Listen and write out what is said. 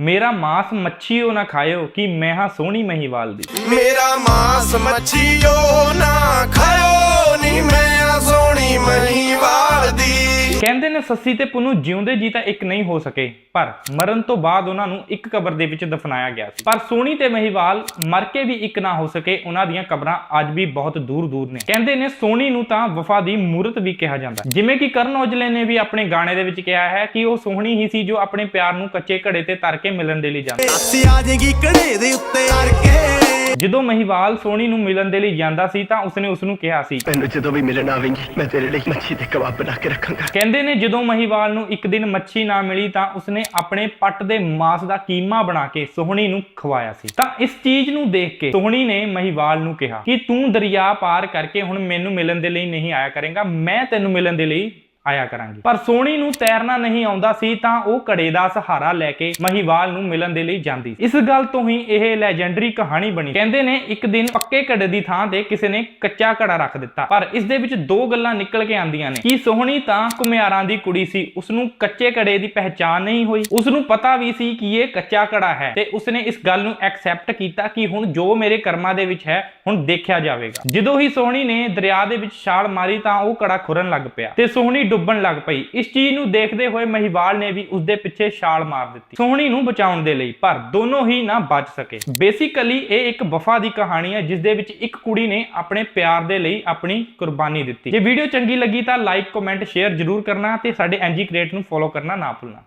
ਮੇਰਾ ਮਾਸ ਮੱਛੀਓ ਨਾ ਖਾਇਓ, ਕਿ ਮੈਂ ਹਾਂ ਸੋਹਣੀ ਮਹੀਵਾਲ ਦੀ। ਮੇਰਾ ਮਾਸ ਮੱਛੀਓ ਨਾ ਕਹਿੰਦੇ ਨੇ ਸੱਸੀ ਤੇ ਪੁੰਨੂ ਜਿਉਂਦੇ ਜੀ ਤਾਂ ਇੱਕ ਨਹੀਂ ਹੋ ਸਕੇ, ਪਰ ਮਰਨ ਤੋਂ ਬਾਅਦ ਉਹਨਾਂ ਨੂੰ ਇੱਕ ਕਬਰ ਦੇ ਵਿੱਚ ਦਫਨਾਇਆ ਗਿਆ ਸੀ। ਪਰ ਸੋਹਣੀ ਤੇ ਮਹੀਵਾਲ ਮਰ ਕੇ ਵੀ ਇੱਕ ਨਾ ਹੋ ਸਕੇ, ਉਹਨਾਂ ਦੀਆਂ ਕਬਰਾਂ ਅੱਜ ਵੀ ਬਹੁਤ ਦੂਰ ਦੂਰ ਨੇ। ਕਹਿੰਦੇ ਨੇ ਸੋਹਣੀ ਨੂੰ ਤਾਂ ਵਫਾ ਦੀ ਮੂਰਤ ਵੀ ਕਿਹਾ ਜਾਂਦਾ ਜਿਵੇਂ ਕਿ ਕਰਨ ਔਜਲੇ ਨੇ ਵੀ ਆਪਣੇ ਗਾਣੇ ਦੇ ਵਿੱਚ ਕਿਹਾ ਹੈ ਕਿ ਉਹ ਸੋਹਣੀ ਹੀ ਸੀ ਜੋ ਆਪਣੇ ਪਿਆਰ ਨੂੰ ਕੱਚੇ ਘੜੇ ਤੇ ਤਰ ਕੇ ਮਿਲਣ ਦੇ ਲਈ ਜਾਂਦੀ ਅਸੀਂ ਆ ਜਾਏਗੀ ਕੜੇ ਦੇ ਉੱਤੇ ਅੜ ਜਦੋਂ ਮਹੀਵਾਲ ਸੋਹਣੀ ਨੂੰ ਮਿਲਣ ਦੇ ਲਈ ਜਾਂਦਾ ਸੀ ਤਾਂ ਉਸਨੇ ਉਸ ਨੂੰ ਕਿਹਾ ਸੀ। ਮੈਨੂੰ ਜਦੋਂ ਵੀ ਮਿਲਣ ਆਵੇਂਗੀ ਮੈਂ ਤੇਰੇ ਲਈ ਮੱਛੀ ਦੇ ਕਬਾਬ ਬਣਾ ਕੇ ਰੱਖਾਂਗਾ। ਕਹਿੰਦੇ ਨੇ ਜਦੋਂ ਮਹੀਵਾਲ ਨੂੰ ਇੱਕ ਦਿਨ ਮੱਛੀ ਨਾ ਮਿਲੀ ਤਾਂ ਉਸਨੇ ਆਪਣੇ ਪੱਟ ਦੇ ਮਾਸ ਦਾ ਕੀਮਾ ਬਣਾ ਕੇ ਸੋਹਣੀ ਨੂੰ ਖਵਾਇਆ ਸੀ। ਤਾਂ ਇਸ ਚੀਜ਼ ਨੂੰ ਦੇਖ ਕੇ ਸੋਹਣੀ ਨੇ ਮਹੀਵਾਲ ਨੂੰ ਕਿਹਾ ਕਿ ਤੂੰ ਦਰਿਆ ਪਾਰ ਕਰਕੇ ਹੁਣ ਮੈਨੂੰ ਮਿਲਣ ਦੇ ਲਈ ਨਹੀਂ ਆਇਆ ਕਰੇਗਾ ਮੈਂ ਤੈਨੂੰ ਮਿਲਣ ਦੇ ਲਈ ਆਇਆ ਕਰਾਂਗੀ। ਪਰ ਸੋਹਣੀ ਨੂੰ ਤੈਰਨਾ ਨਹੀਂ ਆਉਂਦਾ ਸੀ ਤਾਂ ਉਹ ਘੜੇ ਦਾ ਸਹਾਰਾ ਲੈ ਕੇ ਮਹੀਵਾਲ ਨੂੰ ਮਿਲਣ ਦੇ ਲਈ ਜਾਂਦੀ ਇਸ ਗੱਲ ਤੋਂ ਹੀ ਇਹ ਲੈਜੈਂਡਰੀ ਕਹਾਣੀ ਬਣੀ। ਕਹਿੰਦੇ ਨੇ, ਇੱਕ ਦਿਨ ਪੱਕੇ ਘੜੇ ਦੀ ਥਾਂ ਤੇ ਕਿਸੇ ਨੇ ਕੱਚਾ ਘੜਾ ਰੱਖ ਦਿੱਤਾ। ਪਰ ਇਸ ਦੇ ਵਿੱਚ ਦੋ ਗੱਲਾਂ ਨਿਕਲ ਕੇ ਆਉਂਦੀਆਂ ਨੇ। ਕਿ ਸੋਹਣੀ ਤਾਂ ਕੁਮਿਆਰਾਂ ਦੀ ਕੁੜੀ ਸੀ। ਉਸ ਨੂੰ ਕੱਚੇ ਘੜੇ ਦੀ ਪਹਿਚਾਨ ਨਹੀਂ ਹੋਈ। ਉਸ ਨੂੰ ਪਤਾ ਵੀ ਸੀ ਕਿ ਇਹ ਕੱਚਾ ਘੜਾ ਹੈ ਤੇ ਉਸਨੇ ਇਸ ਗੱਲ ਨੂੰ ਐਕਸੈਪਟ ਕੀਤਾ ਕਿ ਹੁਣ ਜੋ ਮੇਰੇ ਕਰਮਾਂ ਦੇ ਵਿੱਚ ਹੈ, ਹੁਣ ਦੇਖਿਆ ਜਾਵੇਗਾ। ਜਦੋਂ ਹੀ ਸੋਹਣੀ ਨੇ ਦਰਿਆ ਦੇ ਵਿੱਚ ਛਾਲ ਮਾਰੀ ਤਾਂ ਉਹ ਘੜਾ ਖੁਰਨ ਲੱਗ ਪਿਆ ਤੇ ਸੋਹਣੀ ਡੁੱਬਣ ਲੱਗ ਪਈ। ਇਸ ਚੀਜ਼ ਨੂੰ ਦੇਖਦੇ ਹੋਏ ਮਹੀਵਾਲ ਨੇ ਵੀ ਉਸ ਦੇ ਪਿੱਛੇ ਛਾਲ ਮਾਰ ਦਿੱਤੀ। ਸੋਹਣੀ ਨੂੰ ਬਚਾਉਣ ਦੇ ਲਈ, ਪਰ ਦੋਨੋਂ ਹੀ ਨਾ ਬਚ ਸਕੇ। ਬੇਸਿਕਲੀ ਇਹ ਇੱਕ ਵਫਾ ਦੀ ਕਹਾਣੀ ਹੈ ਜਿਸ ਦੇ ਵਿੱਚ ਇੱਕ ਕੁੜੀ ਨੇ ਆਪਣੇ ਪਿਆਰ ਦੇ ਲਈ ਆਪਣੀ ਕੁਰਬਾਨੀ ਦਿੱਤੀ। ਜੇ ਵੀਡੀਓ ਚੰਗੀ ਲੱਗੀ ਤਾਂ ਲਾਈਕ ਕਮੈਂਟ ਸ਼ੇਅਰ ਜ਼ਰੂਰ ਕਰਨਾ ਤੇ ਸਾਡੇ ਐਨਜੀ ਕ੍ਰੀਏਟ ਨੂੰ ਫੋਲੋ ਕਰਨਾ ਨਾ ਭੁੱਲਣਾ।